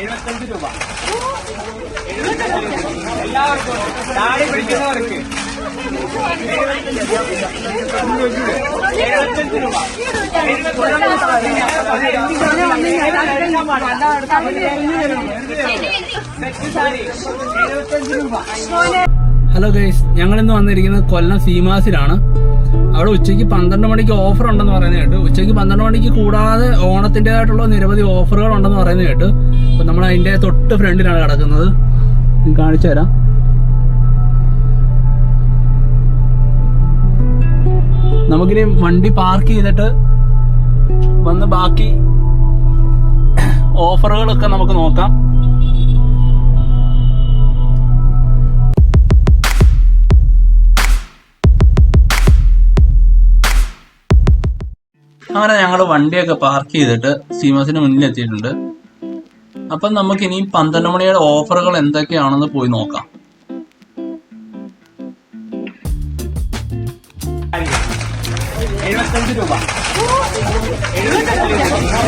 എഴുപത്തഞ്ച് രൂപ. എല്ലാവർക്കും താടി പിടിക്കുന്നവർക്ക് രൂപ. ഹലോ ഗൈസ് ഞങ്ങൾ ഇന്ന് വന്നിരിക്കുന്നത് കൊല്ലം സീമാസിലാണ്. അവിടെ ഉച്ചയ്ക്ക് പന്ത്രണ്ട് മണിക്ക് ഓഫർ ഉണ്ടെന്ന് പറയുന്നത് കേട്ടു. ഉച്ചയ്ക്ക് പന്ത്രണ്ട് മണിക്ക് കൂടാതെ ഓണത്തിന്റെതായിട്ടുള്ള നിരവധി ഓഫറുകൾ ഉണ്ടെന്ന് പറയുന്നത് കേട്ടു. അപ്പം നമ്മൾ അതിന്റെ തൊട്ട് ഫ്രണ്ടിലാണ് കിടക്കുന്നത്. കാണിച്ചു തരാം. നമുക്കിനി വണ്ടി പാർക്ക് ചെയ്തിട്ട് വന്ന് ബാക്കി ഓഫറുകളൊക്കെ നമുക്ക് നോക്കാം. അങ്ങനെ ഞങ്ങൾ വണ്ടിയൊക്കെ പാർക്ക് ചെയ്തിട്ട് സീമസിന് മുന്നിൽ എത്തിയിട്ടുണ്ട് അപ്പം നമുക്ക് ഇനി പന്ത്രണ്ട് മണിയുടെ ഓഫറുകൾ എന്തൊക്കെയാണെന്ന് പോയി നോക്കാം. എഴുപത്തഞ്ച് രൂപ.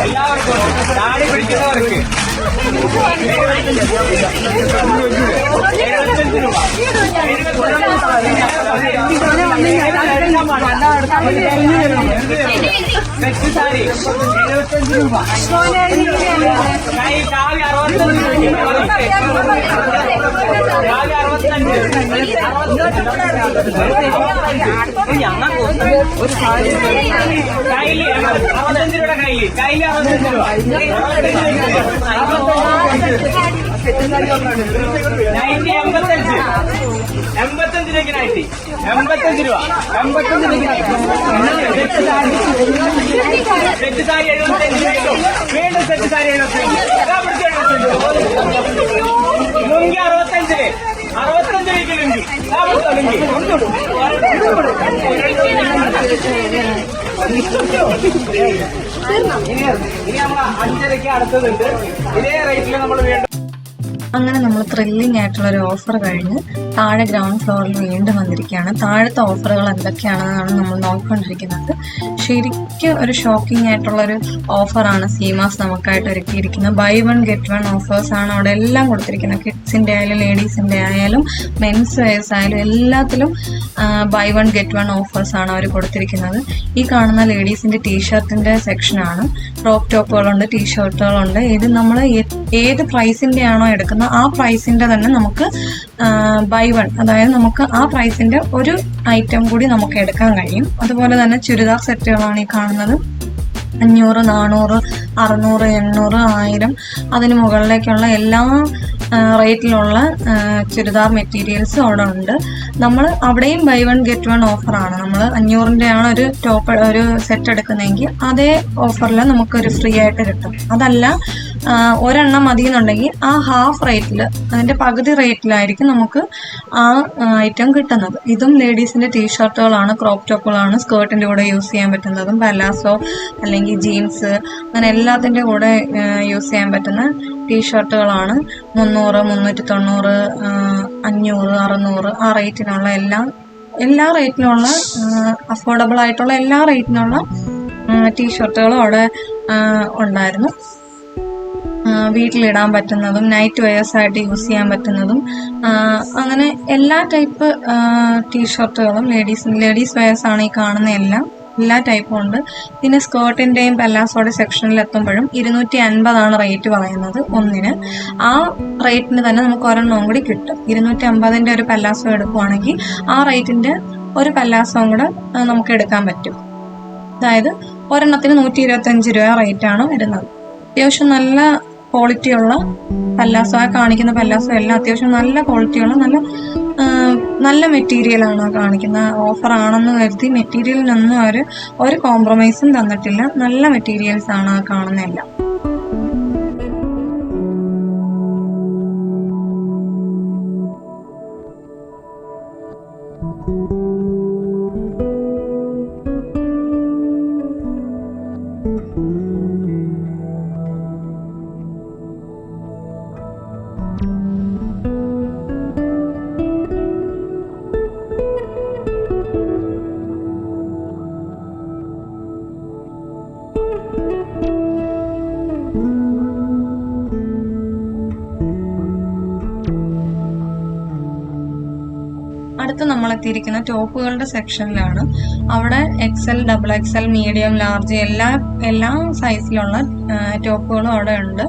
എല്ലാവർക്കും താടി പിടിക്കുന്നവർക്ക് സെറ്റ് സാരി എഴുപത്തഞ്ച് രൂപ കൈ കാവി അറുപത്തഞ്ച് കാവി അറുപത്തഞ്ച് കയ്യിൽ അറുപത്തഞ്ച് രൂപ. കയ്യിൽ കയ്യിൽ അറുപത്തഞ്ച് രൂപ. നൈറ്റി എൺപത്തഞ്ച് എൺപത്തഞ്ച് രൂപയ്ക്ക് നൈറ്റി എൺപത്തഞ്ച് രൂപ എൺപത്തഞ്ച് രൂപയ്ക്ക് സെറ്റ് സാരി രൂപ വീണ്ടും സെറ്റ് സാരി എഴുപത്തഞ്ച് ഇതാ എഴുപത്തഞ്ച് ഇനി നമ്മൾ അഞ്ചരയ്ക്ക് അടുത്തതുണ്ട്. ഇതേ റേറ്റിൽ നമ്മൾ വീണ്ടും അങ്ങനെ നമ്മൾ ത്രില്ലിംഗ് ആയിട്ടുള്ള ഒരു ഓഫർ കഴിഞ്ഞ് താഴെ ഗ്രൗണ്ട് ഫ്ലോറിൽ വീണ്ടും വന്നിരിക്കുകയാണ്. താഴത്തെ ഓഫറുകൾ എന്തൊക്കെയാണെന്നാണ് നമ്മൾ നോക്കിക്കൊണ്ടിരിക്കുന്നത്. ശരിക്കും ഒരു ഷോക്കിംഗ് ആയിട്ടുള്ള ഒരു ഓഫറാണ് സീമാസ് നമുക്കായിട്ട് ഒരുക്കിയിരിക്കുന്നത്. Buy one get one offers ആണ് അവിടെ എല്ലാം കൊടുത്തിരിക്കുന്നത്. കിഡ്സിന്റെ ആയാലും ലേഡീസിന്റെ ആയാലും മെൻസ് വെയർസ് ആയാലും എല്ലാത്തിലും buy one get one offers ആണ് അവർ കൊടുത്തിരിക്കുന്നത്. ഈ കാണുന്ന ലേഡീസിന്റെ ടീഷർട്ടിന്റെ സെക്ഷനാണ് ക്രോപ്പ് ടോപ്പുകളുണ്ട് ടീഷർട്ടുകളുണ്ട് ഇത് നമ്മൾ ഏത് പ്രൈസിന്റെ ആണോ എടുക്കുന്നത് ആ പ്രൈസിന്റെ തന്നെ നമുക്ക് ബൈ വൺ അതായത് നമുക്ക് ആ പ്രൈസിന്റെ ഒരു ഐറ്റം കൂടി നമുക്ക് എടുക്കാൻ കഴിയും. അതുപോലെ തന്നെ ചുരിദാർ സെറ്റുകളാണ് ഈ കാണുന്നത്. അഞ്ഞൂറ് നാനൂറ് അറുന്നൂറ് എണ്ണൂറ് ആയിരം അതിന് മുകളിലേക്കുള്ള എല്ലാ റേറ്റിലുള്ള ചുരിദാർ മെറ്റീരിയൽസ് അവിടെ ഉണ്ട്. നമ്മൾ അവിടെയും ബൈ വൺ ഗെറ്റ് വൺ ഓഫറാണ് നമ്മൾ അഞ്ഞൂറിന്റെ ആണ് ഒരു ടോപ്പ് ഒരു സെറ്റ് എടുക്കുന്നതെങ്കിൽ അതേ ഓഫറിൽ നമുക്കൊരു ഫ്രീ ആയിട്ട് കിട്ടും. അതല്ല ഒരെണ്ണം മതി എന്നുണ്ടെങ്കിൽ ആ ഹാഫ് റേറ്റിൽ അതിന്റെ പകുതി റേറ്റിലായിരിക്കും നമുക്ക് ആ ഐറ്റം കിട്ടുന്നത്. ഇതും ലേഡീസിന്റെ ടീഷർട്ടുകളാണ് ക്രോപ്പ് ടോപ്പുകളാണ് സ്കേർട്ടിന്റെ കൂടെ യൂസ് ചെയ്യാൻ പറ്റുന്നതും പലാസോ അല്ലെങ്കിൽ ജീൻസ് അങ്ങനെ എല്ലാത്തിന്റെ കൂടെ യൂസ് ചെയ്യാൻ പറ്റുന്ന ടീഷർട്ടുകളാണ് മുന്നൂറ് മുന്നൂറ്റി തൊണ്ണൂറ് അഞ്ഞൂറ് അറുന്നൂറ് ആ റേറ്റിനുള്ള എല്ലാം എല്ലാ റേറ്റിനുള്ള അഫോർഡബിൾ ആയിട്ടുള്ള എല്ലാ റേറ്റിനുള്ള ടീഷർട്ടുകളും അവിടെ ഉണ്ടായിരുന്നു. വീട്ടിലിടാൻ പറ്റുന്നതും നൈറ്റ് വെയേഴ്സ് ആയിട്ട് യൂസ് ചെയ്യാൻ പറ്റുന്നതും അങ്ങനെ എല്ലാ ടൈപ്പ് ടീഷർട്ടുകളും ലേഡീസ് ലേഡീസ് വെയേഴ്സ് ആണ് ഈ കാണുന്ന എല്ലാം. എല്ലാ ടൈപ്പും ഉണ്ട്. പിന്നെ സ്കേർട്ടിന്റെയും പെല്ലാസോടെ സെക്ഷനിൽ എത്തുമ്പോഴും ഇരുന്നൂറ്റി അൻപതാണ് റേറ്റ് പറയുന്നത് ഒന്നിന്. ആ റേറ്റിന് തന്നെ നമുക്ക് ഒരെണ്ണവും കൂടി കിട്ടും. ഇരുന്നൂറ്റി അമ്പതിന്റെ ഒരു പെല്ലാസോ എടുക്കുവാണെങ്കിൽ ആ റേറ്റിന്റെ ഒരു പെല്ലാസവും കൂടെ നമുക്ക് എടുക്കാൻ പറ്റും. അതായത് ഒരെണ്ണത്തിന് നൂറ്റി ഇരുപത്തഞ്ച് രൂപ റേറ്റാണ് വരുന്നത്. അത്യാവശ്യം നല്ല ക്വാളിറ്റിയുള്ള പല്ലാസോ ആ കാണിക്കുന്ന പല്ലാസോ എല്ലാം അത്യാവശ്യം നല്ല ക്വാളിറ്റിയുള്ള നല്ല ആ, നല്ല മെറ്റീരിയലാണ് കാണിക്കുന്ന ഓഫർ ആണെന്ന് കരുതി മെറ്റീരിയലിനൊന്നും അവർ ഒരു കോംപ്രമൈസും തന്നിട്ടില്ല. നല്ല മെറ്റീരിയൽസ് ആണ് ആ കാണുന്ന എല്ലാം ടോപ്പുകളുടെ സെക്ഷനിലാണ് അവിടെ XL double XL medium large എല്ലാ എല്ലാ സൈസിലുള്ള ടോപ്പുകളും അവിടെ ഉണ്ട്.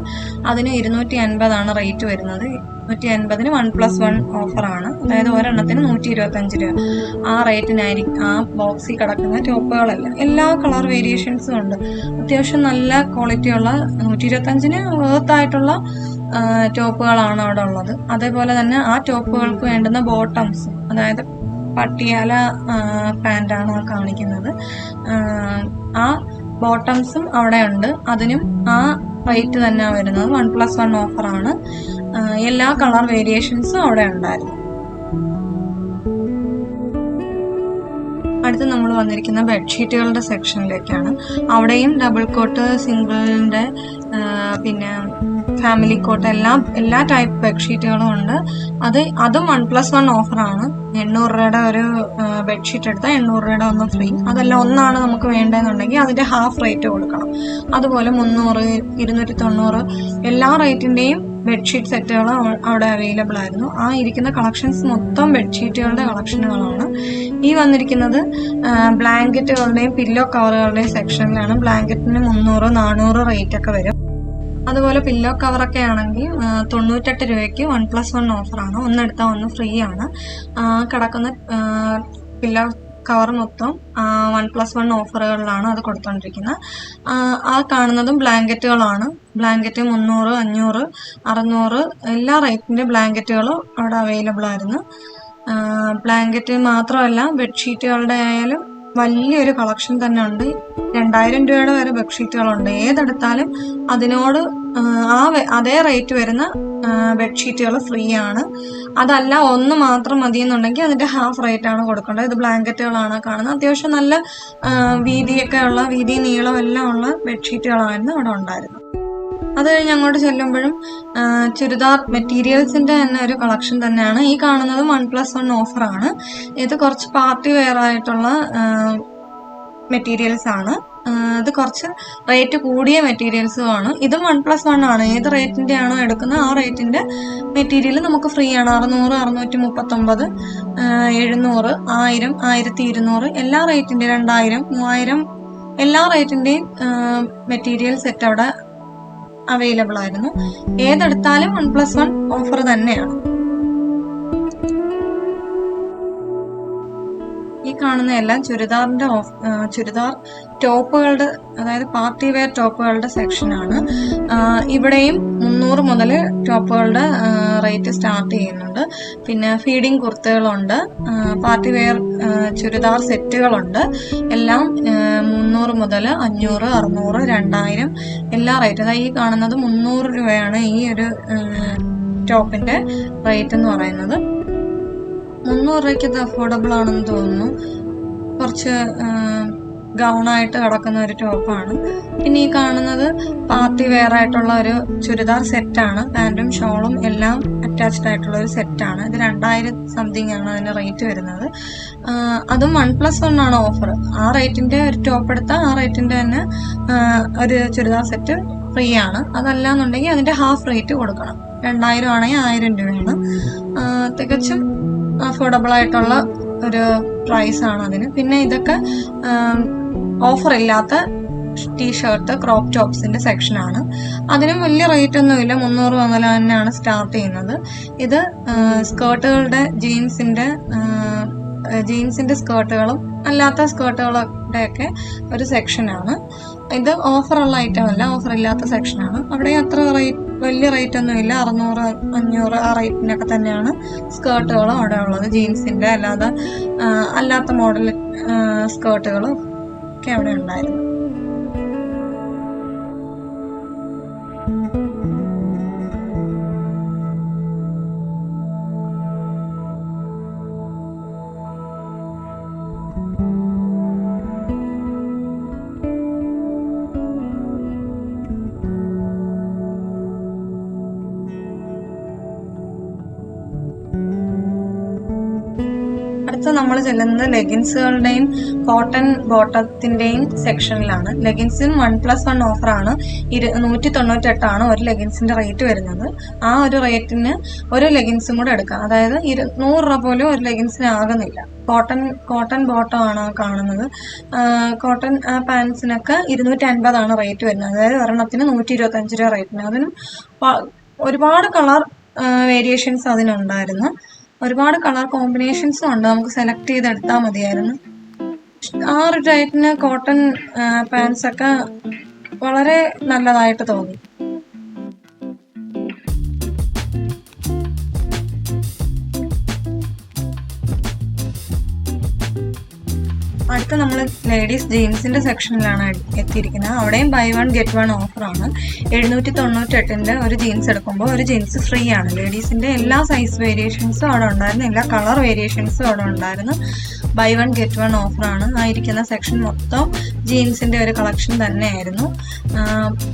അതിന് ഇരുന്നൂറ്റി അൻപതാണ് റേറ്റ് വരുന്നത്. നൂറ്റി അൻപതിന് വൺ പ്ലസ് വൺ ഓഫറാണ് അതായത് ഒരെണ്ണത്തിന് നൂറ്റി ഇരുപത്തി അഞ്ച് രൂപ. ആ റേറ്റിനായിരിക്കും ആ ബോക്സിൽ കിടക്കുന്ന ടോപ്പുകളല്ല. എല്ലാ കളർ വേരിയേഷൻസും ഉണ്ട്. അത്യാവശ്യം നല്ല ക്വാളിറ്റിയുള്ള നൂറ്റി ഇരുപത്തി അഞ്ചിന് വേർത്തായിട്ടുള്ള ടോപ്പുകളാണ് അവിടെ ഉള്ളത്. അതേപോലെ തന്നെ ആ ടോപ്പുകൾക്ക് വേണ്ടുന്ന ബോട്ടംസ് അതായത് പട്ടിയാല പാന്റാണ് ആ കാണിക്കുന്നത്. ആ ബോട്ടംസും അവിടെ ഉണ്ട് അതിനും ആ റേറ്റ് തന്നെ വരുന്നത്. വൺ പ്ലസ് വൺ ഓഫറാണ്. എല്ലാ കളർ വേരിയേഷൻസും അവിടെ ഉണ്ടായിരുന്നു അടുത്ത് നമ്മൾ വന്നിരിക്കുന്ന ബെഡ്ഷീറ്റുകളുടെ സെക്ഷനിലേക്കാണ്. അവിടെയും ഡബിൾ കോട്ട് സിംഗിളിന്റെ പിന്നെ ഫാമിലി കോട്ട് എല്ലാം എല്ലാ ടൈപ്പ് ബെഡ്ഷീറ്റുകളും ഉണ്ട്. അത് അതും വൺ പ്ലസ് വൺ ഓഫറാണ് എണ്ണൂറ് രൂപയുടെ ഒരു ബെഡ്ഷീറ്റ് എടുത്താൽ എണ്ണൂറ് രൂപയുടെ ഒന്ന് ഫ്രീ അതല്ല ഒന്നാണ് നമുക്ക് വേണ്ടതെന്നുണ്ടെങ്കിൽ അതിന്റെ ഹാഫ് റേറ്റ് കൊടുക്കണം. അതുപോലെ മുന്നൂറ് ഇരുന്നൂറ്റി തൊണ്ണൂറ് എല്ലാ റേറ്റിന്റെയും ബെഡ്ഷീറ്റ് സെറ്റുകൾ അവിടെ അവൈലബിൾ ആയിരുന്നു. ആ ഇരിക്കുന്ന കളക്ഷൻസ് മൊത്തം ബെഡ്ഷീറ്റുകളുടെ കളക്ഷനുകളാണ് ഈ വന്നിരിക്കുന്നത് ബ്ലാങ്കറ്റുകളുടെയും പില്ലോ കവറുകളുടെയും സെക്ഷനിലാണ് ബ്ലാങ്കറ്റിന് മുന്നൂറ് നാനൂറ് റേറ്റ് ഒക്കെ വരും. അതുപോലെ പില്ലോ കവറൊക്കെ ആണെങ്കിൽ തൊണ്ണൂറ്റെട്ട് രൂപയ്ക്ക് വൺ പ്ലസ് വൺ ഓഫറാണ് ഒന്നെടുത്താൽ ഒന്ന് ഫ്രീ ആണ്. കിടക്കുന്ന പില്ലോ കവർ മൊത്തം വൺ പ്ലസ് വൺ ഓഫറുകളിലാണ് അത് കൊടുത്തോണ്ടിരിക്കുന്നത് ആ, ആ കാണുന്നതും ബ്ലാങ്കറ്റുകളാണ് ബ്ലാങ്കറ്റ് മുന്നൂറ് അഞ്ഞൂറ് അറുന്നൂറ് എല്ലാ റേറ്റിന്റെ ബ്ലാങ്കറ്റുകളും അവിടെ അവൈലബിൾ ആയിരുന്നു. ബ്ലാങ്കറ്റ് മാത്രമല്ല ബെഡ്ഷീറ്റുകളുടെ ആയാലും വലിയൊരു കളക്ഷൻ തന്നെ ഉണ്ട്. രണ്ടായിരം രൂപയുടെ വരെ ബെഡ്ഷീറ്റുകളുണ്ട്. ഏതെടുത്താലും അതിനോട് ആ, അതേ റേറ്റ് വരുന്ന ബെഡ്ഷീറ്റുകൾ ഫ്രീ ആണ് അതല്ല ഒന്ന് മാത്രം മതി എന്നുണ്ടെങ്കിൽ അതിന്റെ ഹാഫ് റേറ്റ് ആണ് കൊടുക്കേണ്ടത്. ഇത് ബ്ലാങ്കറ്റുകളാണ് കാണുന്നത്. അത്യാവശ്യം നല്ല വീതിയൊക്കെ ഉള്ള വീതി നീളം എല്ലാം ഉള്ള ബെഡ്ഷീറ്റുകളായിരുന്നു അവിടെ ഉണ്ടായിരുന്നത്. അത് കഴിഞ്ഞ് അങ്ങോട്ട് ചെല്ലുമ്പോഴും ചുരിദാർ മെറ്റീരിയൽസിന്റെ തന്നെ ഒരു കളക്ഷൻ തന്നെയാണ്. ഈ കാണുന്നത് വൺ പ്ലസ് വൺ ഓഫറാണ്. ഇത് കുറച്ച് പാർട്ടി വെയർ ആയിട്ടുള്ള മെറ്റീരിയൽസ് ആണ്. ഇത് കുറച്ച് റേറ്റ് കൂടിയ മെറ്റീരിയൽസും ആണ്. ഇതും വൺ പ്ലസ് വൺ ആണ്. ഏത് റേറ്റിന്റെ ആണോ എടുക്കുന്നത് ആ റേറ്റിന്റെ മെറ്റീരിയൽ നമുക്ക് ഫ്രീ ആണ്. അറുന്നൂറ് അറുന്നൂറ്റി മുപ്പത്തൊമ്പത് എഴുന്നൂറ് ആയിരം ആയിരത്തി ഇരുന്നൂറ്. എല്ലാ റേറ്റിന്റെ രണ്ടായിരം മൂവായിരം എല്ലാ റേറ്റിന്റെയും മെറ്റീരിയൽ സെറ്റ് അവിടെ അവൈലബിൾ ആയിരുന്നു. ഏതെടുത്താലും വൺ പ്ലസ് വൺ ഓഫർ തന്നെയാണ്. ഈ കാണുന്ന എല്ലാം ചുരിദാറിന്റെ ചുരിദാർ ടോപ്പുകളുടെ അതായത് പാർട്ടി വെയർ ടോപ്പുകളുടെ സെക്ഷനാണ്. ഇവിടെയും മുന്നൂറ് മുതൽ ടോപ്പുകളുടെ റേറ്റ് സ്റ്റാർട്ട് ചെയ്യുന്നുണ്ട്. പിന്നെ ഫീഡിംഗ് കുർത്തകളുണ്ട് പാർട്ടി വെയർ ചുരിദാർ സെറ്റുകളുണ്ട്. എല്ലാം മുന്നൂറ് മുതൽ അഞ്ഞൂറ് അറുന്നൂറ് രണ്ടായിരം എല്ലാ റേറ്റ്. അതായത് ഈ കാണുന്നത് മുന്നൂറ് രൂപയാണ് ഈ ഒരു ടോപ്പിന്റെ റേറ്റ് എന്ന് പറയുന്നത്. മുന്നൂറ് രൂപയ്ക്ക് ഇത് അഫോർഡബിൾ ആണെന്ന് തോന്നുന്നു. കുറച്ച് ഗൗണായിട്ട് കിടക്കുന്ന ഒരു ടോപ്പാണ് പിന്നെ ഈ കാണുന്നത് പാർട്ടി വെയർ ആയിട്ടുള്ള ഒരു ചുരിദാർ സെറ്റാണ് പാന്റും ഷോളും എല്ലാം അറ്റാച്ച്ഡ് ആയിട്ടുള്ള ഒരു സെറ്റാണ് ഇത് രണ്ടായിരം സംതിങ് ആണ് അതിന് റേറ്റ് വരുന്നത്. അതും വൺ പ്ലസ് വൺ ആണ് ഓഫർ ആ റേറ്റിന്റെ ഒരു ടോപ്പ് എടുത്താൽ ആ റേറ്റിന്റെ തന്നെ ഒരു ചുരിദാർ സെറ്റ് ഫ്രീ ആണ്. അതല്ല എന്നുണ്ടെങ്കിൽ അതിന്റെ ഹാഫ് റേറ്റ് കൊടുക്കണം. രണ്ടായിരം ആണെങ്കിൽ ആയിരം രൂപയാണ്. തികച്ചും അഫോർഡബിൾ ആയിട്ടുള്ള ഒരു പ്രൈസ് ആണ് അതിന്. പിന്നെ ഇതൊക്കെ ഓഫർ ഇല്ലാത്ത ടീഷർട്ട് ക്രോപ്പ് ടോപ്സിന്റെ സെക്ഷൻ ആണ്. അതിനും വലിയ റേറ്റ് ഒന്നുമില്ല മുന്നൂറ് മുതൽ തന്നെയാണ് സ്റ്റാർട്ട് ചെയ്യുന്നത്. ഇത് സ്കേർട്ടുകളുടെ ജീൻസിന്റെ ജീൻസിന്റെ സ്കേർട്ടുകളും അല്ലാത്ത സ്കേർട്ടുകളുടെ ഒക്കെ ഒരു സെക്ഷനാണ് ഇത് ഓഫറുള്ള ഐറ്റം അല്ല ഓഫർ ഇല്ലാത്ത സെക്ഷനാണ് അവിടെ അത്ര റേറ്റ് വലിയ റേറ്റ് ഒന്നുമില്ല അറുന്നൂറ് അഞ്ഞൂറ് ആ റേറ്റിനൊക്കെ തന്നെയാണ് സ്കേർട്ടുകളും അവിടെ ഉള്ളത്. ജീൻസിന്റെ അല്ലാതെ അല്ലാത്ത മോഡൽ സ്കേർട്ടുകളും ഒക്കെ അവിടെ ഉണ്ടായിരുന്നു. ചെല്ലുന്നത് ലെഗിൻസുകളുടെയും കോട്ടൺ ബോട്ടത്തിന്റെയും സെക്ഷനിലാണ്. ലെഗിൻസിന് വൺ പ്ലസ് വൺ ഓഫറാണ് ഇരു നൂറ്റി തൊണ്ണൂറ്റെട്ടാണ് ഒരു ലെഗിൻസിന്റെ റേറ്റ് വരുന്നത്. ആ ഒരു റേറ്റിന് ഒരു ലെഗിൻസും കൂടെ എടുക്കാം. അതായത് ഇരു നൂറ് രൂപ പോലും ഒരു ലെഗിൻസിന് ആകുന്നില്ല. കോട്ടൺ കോട്ടൺ ബോട്ടം ആണ് കാണുന്നത്. കോട്ടൺ പാൻസിനൊക്കെ ഇരുന്നൂറ്റി അൻപതാണ് റേറ്റ് വരുന്നത്. അതായത് ഒരെണ്ണത്തിന് നൂറ്റി ഇരുപത്തി അഞ്ച് രൂപ റേറ്റിന് അതിനും ഒരുപാട് കളർ വേരിയേഷൻസ് അതിനുണ്ടായിരുന്നു. ഒരുപാട് കളർ കോമ്പിനേഷൻസും ഉണ്ട്. നമുക്ക് സെലക്ട് ചെയ്ത് എടുത്താൽ മതിയായിരുന്നു. ആ ഒരു ടൈപ്പിന് കോട്ടൺ പാൻസ് ഒക്കെ വളരെ നല്ലതായിട്ട് തോന്നി. അടുത്ത നമ്മൾ ലേഡീസ് ജീൻസിന്റെ സെക്ഷനിലാണ് എത്തിയിരിക്കുന്നത്. അവിടെയും ബൈ വൺ ഗെറ്റ് വൺ ഓഫറാണ് എഴുന്നൂറ്റി തൊണ്ണൂറ്റെട്ടിന്റെ ഒരു ജീൻസ് എടുക്കുമ്പോൾ ഒരു ജീൻസ് ഫ്രീ ആണ്. ലേഡീസിന്റെ എല്ലാ സൈസ് വേരിയേഷൻസും അവിടെ ഉണ്ടായിരുന്നു. എല്ലാ കളർ വേരിയേഷൻസും അവിടെ ഉണ്ടായിരുന്നു. ബൈ വൺ ഗെറ്റ് വൺ ഓഫറാണ് ആയിരിക്കുന്ന സെക്ഷൻ മൊത്തം ജീൻസിന്റെ ഒരു കളക്ഷൻ തന്നെയായിരുന്നു.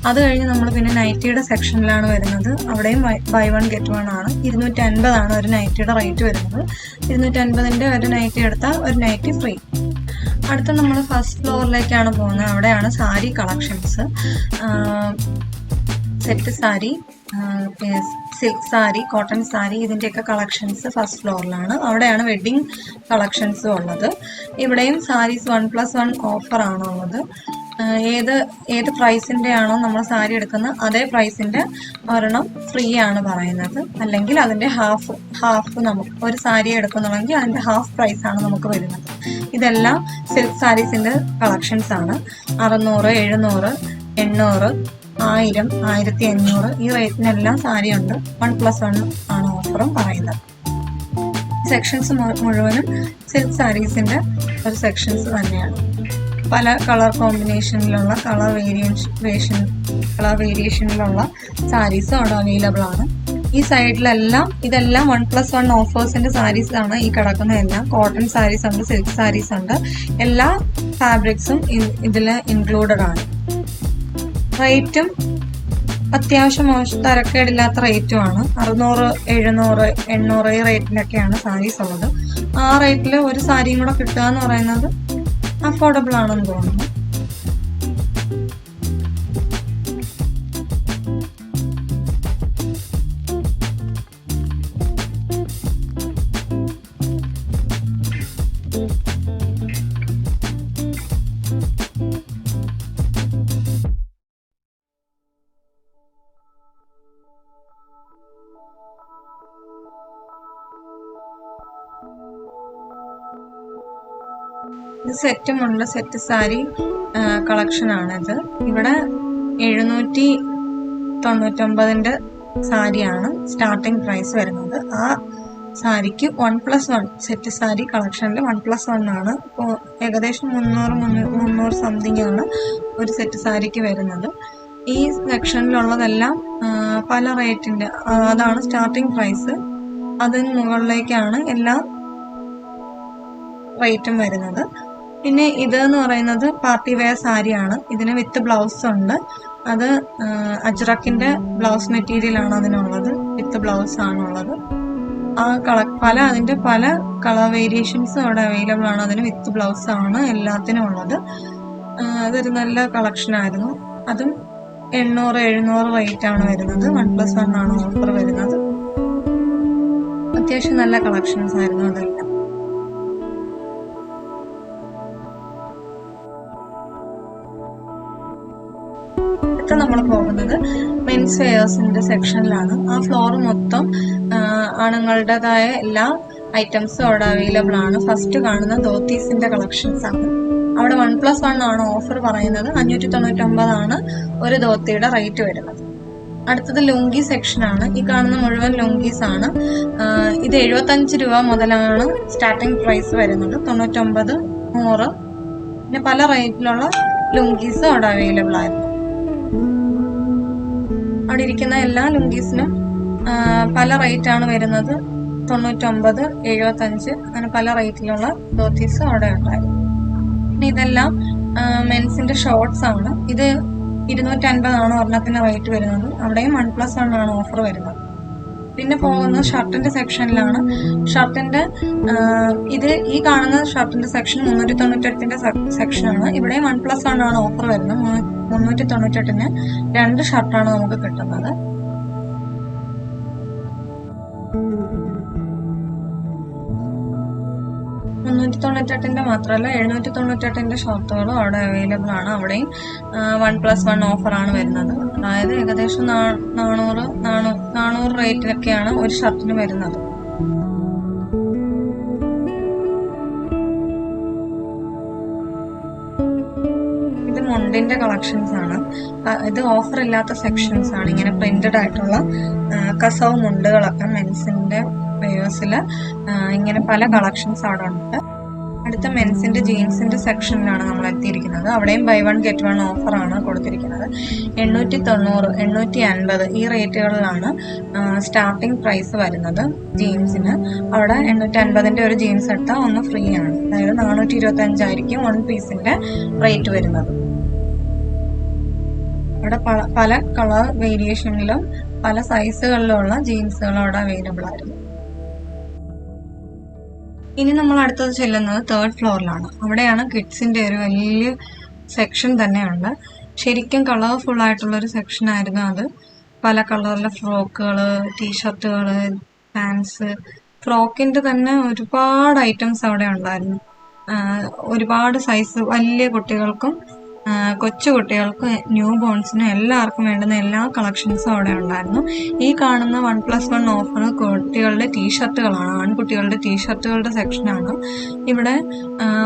അത് കഴിഞ്ഞ് നമ്മൾ പിന്നെ നൈറ്റിയുടെ സെക്ഷനിലാണ് വരുന്നത്. അവിടെയും ബൈ വൺ ഗെറ്റ് വൺ ആണ്. ഇരുന്നൂറ്റി അൻപതാണ് ഒരു നൈറ്റിയുടെ റേറ്റ് വരുന്നത്. ഇരുന്നൂറ്റി അൻപതിന്റെ ഒരു നൈറ്റി എടുത്താൽ ഒരു നൈറ്റി ഫ്രീ അടുത്ത നമ്മൾ ഫസ്റ്റ് ഫ്ലോറിലേക്കാണ് പോകുന്നത്. അവിടെയാണ് sari collections set sari silk sari cotton sari ഇതിന്റെയൊക്കെ കളക്ഷൻസ് ഫസ്റ്റ് ഫ്ലോറിലാണ് അവിടെയാണ് വെഡ്ഡിങ് കളക്ഷൻസും ഉള്ളത്. ഇവിടെയും സാരീസ് വൺ പ്ലസ് വൺ ഓഫറാണ് ഉള്ളത് ആഹ് ഏത് ഏത് പ്രൈസിന്റെ ആണോ നമ്മൾ സാരി എടുക്കുന്നത് അതേ പ്രൈസിന്റെ ഒരെണ്ണം ഫ്രീ ആണ് പറയുന്നത്. അല്ലെങ്കിൽ അതിന്റെ ഹാഫ് ഹാഫ് നമുക്ക് ഒരു സാരി എടുക്കുന്നുണ്ടെങ്കിൽ അതിന്റെ ഹാഫ് പ്രൈസ് ആണ് നമുക്ക് വരുന്നത്. ഇതെല്ലാം സിൽക്ക് സാരീസിന്റെ കളക്ഷൻസ് ആണ്. അറുന്നൂറ് എഴുന്നൂറ് എണ്ണൂറ് ആയിരം ആയിരത്തി അഞ്ഞൂറ് ഈ റേറ്റിനെല്ലാം സാരി ഉണ്ട്. വൺ പ്ലസ് വൺ ആണ് ഓഫറും പറയുന്നത്. സെക്ഷൻസ് മുഴുവനും സിൽക്ക് സാരീസിന്റെ ഒരു സെക്ഷൻസ് തന്നെയാണ്. പല കളർ കോമ്പിനേഷനിലുള്ള കളർ വേരിയേഷൻ കളർ വേരിയേഷനിലുള്ള സാരീസ് അവിടെ അവൈലബിൾ ആണ്. ഈ സൈഡിലെല്ലാം ഇതെല്ലാം വൺ പ്ലസ് വൺ ഓഫേഴ്സിന്റെ സാരീസ് ആണ് ഈ കിടക്കുന്നതെല്ലാം കോട്ടൺ സാരീസ് ഉണ്ട് സിൽക്ക് സാരീസ് ഉണ്ട്. എല്ലാ ഫാബ്രിക്സും ഇതിൽ ഇൻക്ലൂഡഡ് ആണ്. റേറ്റും അത്യാവശ്യം തരക്കേടില്ലാത്ത റേറ്റും ആണ്. അറുന്നൂറ് എഴുന്നൂറ് എണ്ണൂറ് ഈ റേറ്റിലൊക്കെയാണ് സാരീസ് ഉള്ളത്. ആ റേറ്റിൽ ഒരു സാരിയും കൂടെ കിട്ടുക എന്ന് പറയുന്നത് അഫോർഡബിൾ ആണെന്ന് തോന്നുന്നു. ഇത് സെറ്റുമുള്ള സെറ്റ് സാരി കളക്ഷൻ ആണിത് ഇവിടെ എഴുന്നൂറ്റി തൊണ്ണൂറ്റൊമ്പതിന്റെ സാരിയാണ് സ്റ്റാർട്ടിംഗ് പ്രൈസ് വരുന്നത്. ആ സാരിക്ക് one plus one set sari കളക്ഷനിൽ one plus one ആണ്. ഇപ്പോൾ ഏകദേശം മുന്നൂറ് മുന്നൂ- മുന്നൂറ് സംതിങ് ആണ് ഒരു സെറ്റ് സാരിക്ക് വരുന്നത്. ഈ സെക്ഷനിലുള്ളതെല്ലാം പല റേറ്റിന്റെ അതാണ് സ്റ്റാർട്ടിംഗ് പ്രൈസ് അതിന് മുകളിലേക്കാണ് എല്ലാ റേറ്റും വരുന്നത്. പിന്നെ ഇത് എന്ന് പറയുന്നത് പാർട്ടി വെയർ സാരിയാണ്. ഇതിന് വിത്ത് ബ്ലൗസ് ഉണ്ട്. അത് അജ്റക്കിന്റെ ബ്ലൗസ് മെറ്റീരിയൽ ആണ് അതിനുള്ളത്. വിത്ത് ബ്ലൗസ് ആണുള്ളത്. ആ കള പല അതിന്റെ പല കളർ വേരിയേഷൻസ് അവിടെ അവൈലബിൾ ആണ്. അതിന് വിത്ത് ബ്ലൗസ് ആണ് എല്ലാത്തിനും ഉള്ളത്. അതൊരു നല്ല കളക്ഷൻ ആയിരുന്നു. അതും എണ്ണൂറ് എഴുന്നൂറ് റേറ്റ് ആണ് വരുന്നത്. വൺ പ്ലസ് വൺ ആണ് ഓഫർ വരുന്നത്. അത്യാവശ്യം നല്ല കളക്ഷൻസ് ആയിരുന്നു അതെല്ലാം നമ്മൾ പോകുന്നത് മെൻസ് വെയേഴ്സിന്റെ സെക്ഷനിലാണ് ആ ഫ്ലോർ മൊത്തം ആണുങ്ങളുടേതായ എല്ലാ ഐറ്റംസും അവിടെ അവൈലബിൾ ആണ്. ഫസ്റ്റ് കാണുന്ന ധോത്തീസിന്റെ കളക്ഷൻസ് ആണ്. അവിടെ വൺ പ്ലസ് വൺ ആണ് ഓഫർ പറയുന്നത്. അഞ്ഞൂറ്റി തൊണ്ണൂറ്റൊമ്പതാണ് ഒരു ധോത്തിയുടെ റേറ്റ് വരുന്നത്. അടുത്തത് ലുങ്കി സെക്ഷൻ ആണ്. ഈ കാണുന്ന മുഴുവൻ ലുങ്കീസ് ആണ്. ഇത് എഴുപത്തഞ്ച് രൂപ മുതലാണ് സ്റ്റാർട്ടിംഗ് പ്രൈസ് വരുന്നത്. തൊണ്ണൂറ്റൊമ്പത് നൂറ്. പിന്നെ പല റേറ്റിലുള്ള ലുങ്കീസും അവിടെ അവൈലബിൾ ആയിരുന്നു. അവിടെ ഇരിക്കുന്ന എല്ലാ ലുങ്കീസിനും പല റേറ്റ് ആണ് വരുന്നത്. തൊണ്ണൂറ്റൊമ്പത് എഴുപത്തഞ്ച് അങ്ങനെ പല റേറ്റിലുള്ള ധോത്തീസ് അവിടെ ഉണ്ടായിരുന്നു. പിന്നെ ഇതെല്ലാം മെൻസിന്റെ ഷോർട്സ് ആണ്. ഇത് ഇരുന്നൂറ്റി അൻപതാണ് ഒരെണ്ണത്തിന്റെ റേറ്റ് വരുന്നത്. അവിടെയും വൺ പ്ലസ് വൺ ആണ് ഓഫർ വരുന്നത്. പിന്നെ പോകുന്നത് ഷർട്ടിന്റെ സെക്ഷനിലാണ് ഷർട്ടിന്റെ ഇത് ഈ കാണുന്ന ഷർട്ടിന്റെ സെക്ഷൻ മുന്നൂറ്റി തൊണ്ണൂറ്റെട്ടിന്റെ സെക്ഷനാണ് ഇവിടെ വൺ പ്ലസ് വൺ ആണ് ഓഫർ വരുന്നത്. മുന്നൂറ്റി തൊണ്ണൂറ്റെട്ടിന് രണ്ട് ഷർട്ടാണ് നമുക്ക് കിട്ടുന്നത്. മുന്നൂറ്റി തൊണ്ണൂറ്റെട്ടിന്റെ മാത്രമല്ല എഴുന്നൂറ്റി തൊണ്ണൂറ്റെട്ടിന്റെ ഷർട്ടുകളും അവിടെ അവൈലബിൾ ആണ്. അവിടെയും വൺ പ്ലസ് വൺ ഓഫർ ആണ് വരുന്നത്. അതായത് ഏകദേശം നാനൂറ് നാനൂ- നാനൂറ് റേറ്റിലൊക്കെയാണ് ഒരു ഷർട്ടിന് വരുന്നത്. ഇത് കളക്ഷൻസ് ആണ്. ഇത് ഓഫർ ഇല്ലാത്ത സെക്ഷൻസ് ആണ്. ഇങ്ങനെ പ്രിന്റഡ് ആയിട്ടുള്ള കസവ് മുണ്ടുകളൊക്കെ മെൻസിന്റെ പേഴ്സിൽ ഇങ്ങനെ പല കളക്ഷൻസ് അവിടെ ഉണ്ട്. അടുത്ത മെൻസിന്റെ ജീൻസിന്റെ സെക്ഷനിലാണ് നമ്മൾ എത്തിയിരിക്കുന്നത്. അവിടെയും ബൈ വൺ ഗെറ്റ് വൺ ആണ് കൊടുത്തിരിക്കുന്നത്. എണ്ണൂറ്റി തൊണ്ണൂറ് എണ്ണൂറ്റി അൻപത് ഈ റേറ്റുകളിലാണ് സ്റ്റാർട്ടിംഗ് പ്രൈസ് വരുന്നത് ജീൻസിന് അവിടെ എണ്ണൂറ്റി അൻപതിന്റെ ഒരു ജീൻസ് എടുത്താൽ ഒന്ന് ഫ്രീ ആണ്. അതായത് നാനൂറ്റി ഇരുപത്തി അഞ്ചായിരിക്കും വൺ പീസിന്റെ റേറ്റ് വരുന്നത്. അവിടെ പല പല കളർ വേരിയേഷനിലും പല സൈസുകളിലുള്ള ജീൻസുകൾ അവിടെ അവൈലബിൾ ആയിരുന്നു. ഇനി നമ്മൾ അടുത്തത് ചെല്ലുന്നത് തേർഡ് ഫ്ലോറിലാണ് അവിടെയാണ് കിഡ്സിന്റെ ഒരു വലിയ സെക്ഷൻ തന്നെയുണ്ട്. ശരിക്കും കളർഫുൾ ആയിട്ടുള്ള ഒരു സെക്ഷൻ ആയിരുന്നു അത്. പല കളറിലെ ഫ്രോക്കുകൾ ടീഷർട്ടുകൾ പാൻസ് ഫ്രോക്കിന്റെ തന്നെ ഒരുപാട് ഐറ്റംസ് അവിടെ ഉണ്ടായിരുന്നു. ഒരുപാട് സൈസ് വലിയ കുട്ടികൾക്കും കൊച്ചു കുട്ടികൾക്ക് ന്യൂ ബോൺസിനും എല്ലാവർക്കും വേണ്ടുന്ന എല്ലാ കളക്ഷൻസും അവിടെ ഉണ്ടായിരുന്നു. ഈ കാണുന്ന വൺ പ്ലസ് വൺ ഓഫർ കുട്ടികളുടെ ടീഷർട്ടുകളാണ് ആൺകുട്ടികളുടെ ടീഷർട്ടുകളുടെ സെക്ഷനാണ് ഇവിടെ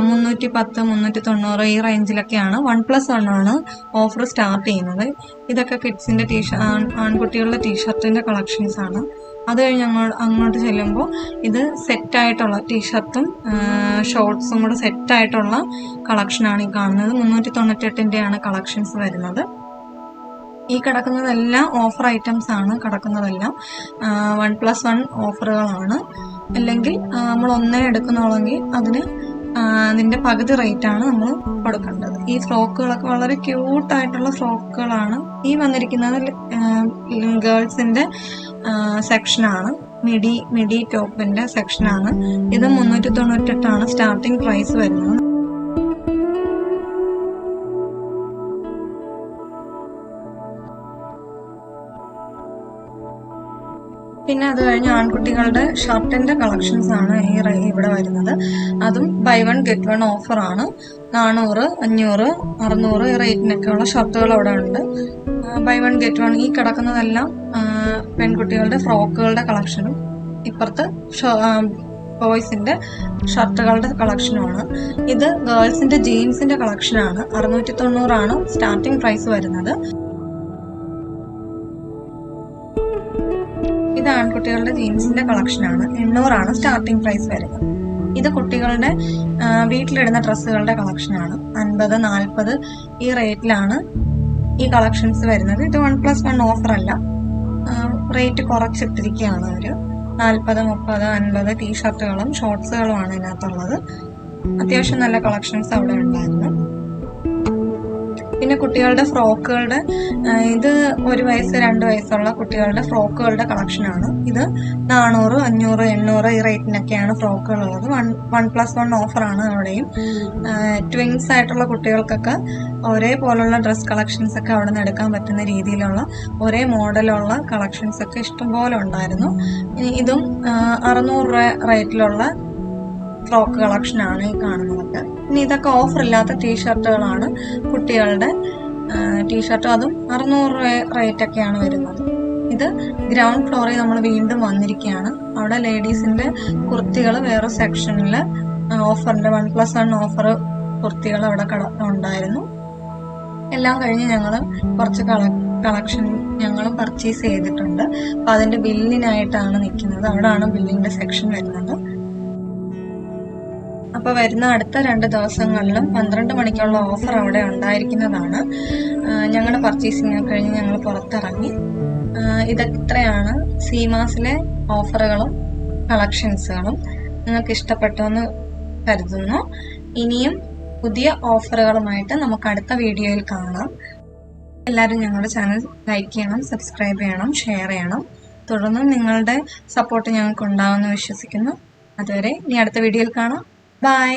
മുന്നൂറ്റി പത്ത് മുന്നൂറ്റി തൊണ്ണൂറ് ഈ റേഞ്ചിലൊക്കെയാണ് വൺ പ്ലസ് വൺ ആണ് ഓഫർ സ്റ്റാർട്ട് ചെയ്യുന്നത്. ഇതൊക്കെ കിഡ്സിന്റെ ടീഷർ ആൺകുട്ടികളുടെ കളക്ഷൻസ് ആണ് അത് കഴിഞ്ഞ് അങ്ങോട്ട് അങ്ങോട്ട് ചെല്ലുമ്പോൾ ഇത് സെറ്റായിട്ടുള്ള ടീഷർട്ടും ഷോർട്സും കൂടെ സെറ്റായിട്ടുള്ള കളക്ഷനാണ് ഈ കാണുന്നത്. മുന്നൂറ്റി തൊണ്ണൂറ്റെട്ടിന്റെയാണ് കളക്ഷൻസ് വരുന്നത്. ഈ കിടക്കുന്നതെല്ലാം ഓഫർ ഐറ്റംസ് ആണ് കിടക്കുന്നതെല്ലാം വൺ പ്ലസ് വൺ ഓഫറുകളാണ് അല്ലെങ്കിൽ നമ്മൾ ഒന്നേ എടുക്കുന്നുള്ളെങ്കിൽ അതിന് അതിന്റെ പകുതി റേറ്റ് ആണ് നമ്മൾ കൊടുക്കേണ്ടത്. ഈ ഫ്രോക്കുകളൊക്കെ വളരെ ക്യൂട്ടായിട്ടുള്ള ഫ്രോക്കുകളാണ് ഈ വന്നിരിക്കുന്നത്. ഗേൾസിന്റെ സെക്ഷനാണ്. മിഡി മിഡി ടോപ്പിന്റെ സെക്ഷനാണ്. ഇത് മുന്നൂറ്റി തൊണ്ണൂറ്റെട്ടാണ് സ്റ്റാർട്ടിംഗ് പ്രൈസ് വരുന്നത്. പിന്നെ അത് കഴിഞ്ഞ് ആൺകുട്ടികളുടെ ഷർട്ടിന്റെ കളക്ഷൻസ് ആണ് ഈ ഇവിടെ വരുന്നത്. അതും buy one get one offer ആണ്. നാനൂറ് അഞ്ഞൂറ് അറുന്നൂറ് ഈ റേറ്റിനൊക്കെയുള്ള ഷർട്ടുകൾ അവിടെ ഉണ്ട്. ബൈ വൺ ഗെറ്റ് വൺ ഈ കിടക്കുന്നതെല്ലാം പെൺകുട്ടികളുടെ ഫ്രോക്കുകളുടെ കളക്ഷനും ഇപ്പുറത്ത് ബോയ്സിന്റെ ഷർട്ടുകളുടെ കളക്ഷനുമാണ്. ഇത് ഗേൾസിന്റെ ജീൻസിന്റെ കളക്ഷനാണ്. അറുന്നൂറ്റി തൊണ്ണൂറാണ് സ്റ്റാർട്ടിംഗ് പ്രൈസ് വരുന്നത്. ഇത് ആൺകുട്ടികളുടെ ജീൻസിന്റെ കളക്ഷനാണ്. എണ്ണൂറാണ് സ്റ്റാർട്ടിംഗ് പ്രൈസ് വരുന്നത്. ഇത് കുട്ടികളുടെ വീട്ടിലിടുന്ന ഡ്രസ്സുകളുടെ കളക്ഷനാണ്. അൻപത് നാൽപ്പത് ഈ റേറ്റിലാണ് ഈ കളക്ഷൻസ് വരുന്നത്. ഇത് വൺ പ്ലസ് വൺ ഓഫർ അല്ല റേറ്റ് കുറച്ചിട്ടിരിക്കുകയാണ് അവർ നാൽപ്പത് മുപ്പത് അൻപത് ടീഷർട്ടുകളും ഷോർട്സുകളുമാണ് ഇതിനകത്തുള്ളത്. അത്യാവശ്യം നല്ല കളക്ഷൻസ് അവിടെ ഉണ്ടായിരുന്നു. പിന്നെ കുട്ടികളുടെ ഫ്രോക്കുകളുടെ ഇത് ഒരു വയസ്സ് രണ്ട് വയസ്സുള്ള കുട്ടികളുടെ ഫ്രോക്കുകളുടെ കളക്ഷനാണ്. ഇത് നാനൂറ് അഞ്ഞൂറ് എണ്ണൂറ് ഈ റേറ്റിനൊക്കെയാണ് ഫ്രോക്കുകൾ ഉള്ളത് വൺ വൺ പ്ലസ് വൺ ഓഫറാണ് അവിടെയും. ട്വിൻസ് ആയിട്ടുള്ള കുട്ടികൾക്കൊക്കെ ഒരേപോലുള്ള ഡ്രസ് കളക്ഷൻസ് ഒക്കെ അവിടെ നിന്ന് എടുക്കാൻ പറ്റുന്ന രീതിയിലുള്ള ഒരേ മോഡലുള്ള കളക്ഷൻസ് ഒക്കെ ഇഷ്ടംപോലെ ഉണ്ടായിരുന്നു. ഇതും അറുന്നൂറ് രൂപ റേറ്റിലുള്ള ഫ്രോക്ക് കളക്ഷനാണ് ഈ കാണുന്നതൊക്കെ ഇനി ഇതൊക്കെ ഓഫർ ഇല്ലാത്ത ടീഷർട്ടുകളാണ് കുട്ടികളുടെ ടീഷർട്ട് അതും അറുന്നൂറ് രൂപ റേറ്റ് ഒക്കെയാണ് വരുന്നത്. ഇത് ഗ്രൗണ്ട് ഫ്ലോറിൽ നമ്മൾ വീണ്ടും വന്നിരിക്കുകയാണ്. അവിടെ ലേഡീസിന്റെ കുർത്തികൾ വേറെ സെക്ഷനിൽ ഓഫറിന്റെ വൺ പ്ലസ് വൺ ഓഫർ കുർത്തികൾ അവിടെ കട ഉണ്ടായിരുന്നു. എല്ലാം കഴിഞ്ഞ് ഞങ്ങൾ കുറച്ച് കള കളക്ഷൻ ഞങ്ങൾ പർച്ചേസ് ചെയ്തിട്ടുണ്ട്. അപ്പൊ അതിന്റെ ബില്ലിനായിട്ടാണ് നിൽക്കുന്നത്. അവിടെയാണ് ബില്ലിന്റെ സെക്ഷൻ വരുന്നത്. അപ്പൊ വരുന്ന അടുത്ത രണ്ട് ദിവസങ്ങളിലും പന്ത്രണ്ട് മണിക്കുള്ള ഓഫർ അവിടെ ഉണ്ടായിരിക്കുന്നതാണ്. ഞങ്ങളുടെ പർച്ചേസിങ് കഴിഞ്ഞ് ഞങ്ങൾ പുറത്തിറങ്ങി. ഇതൊക്കെ സീമാസിലെ ഓഫറുകളും കളക്ഷൻസുകളും നിങ്ങൾക്ക് ഇഷ്ടപ്പെട്ടെന്ന് കരുതുന്നു. ഇനിയും പുതിയ ഓഫറുകളുമായിട്ട് നമുക്ക് അടുത്ത വീഡിയോയിൽ കാണാം. എല്ലാവരും ഞങ്ങളുടെ ചാനൽ ലൈക്ക് ചെയ്യണം സബ്സ്ക്രൈബ് ചെയ്യണം ഷെയർ ചെയ്യണം. തുടർന്നും നിങ്ങളുടെ സപ്പോർട്ട് ഞങ്ങൾക്ക് ഉണ്ടാവുമെന്ന് വിശ്വസിക്കുന്നു. അതുവരെ ഇനി അടുത്ത വീഡിയോയിൽ കാണാം. ബൈ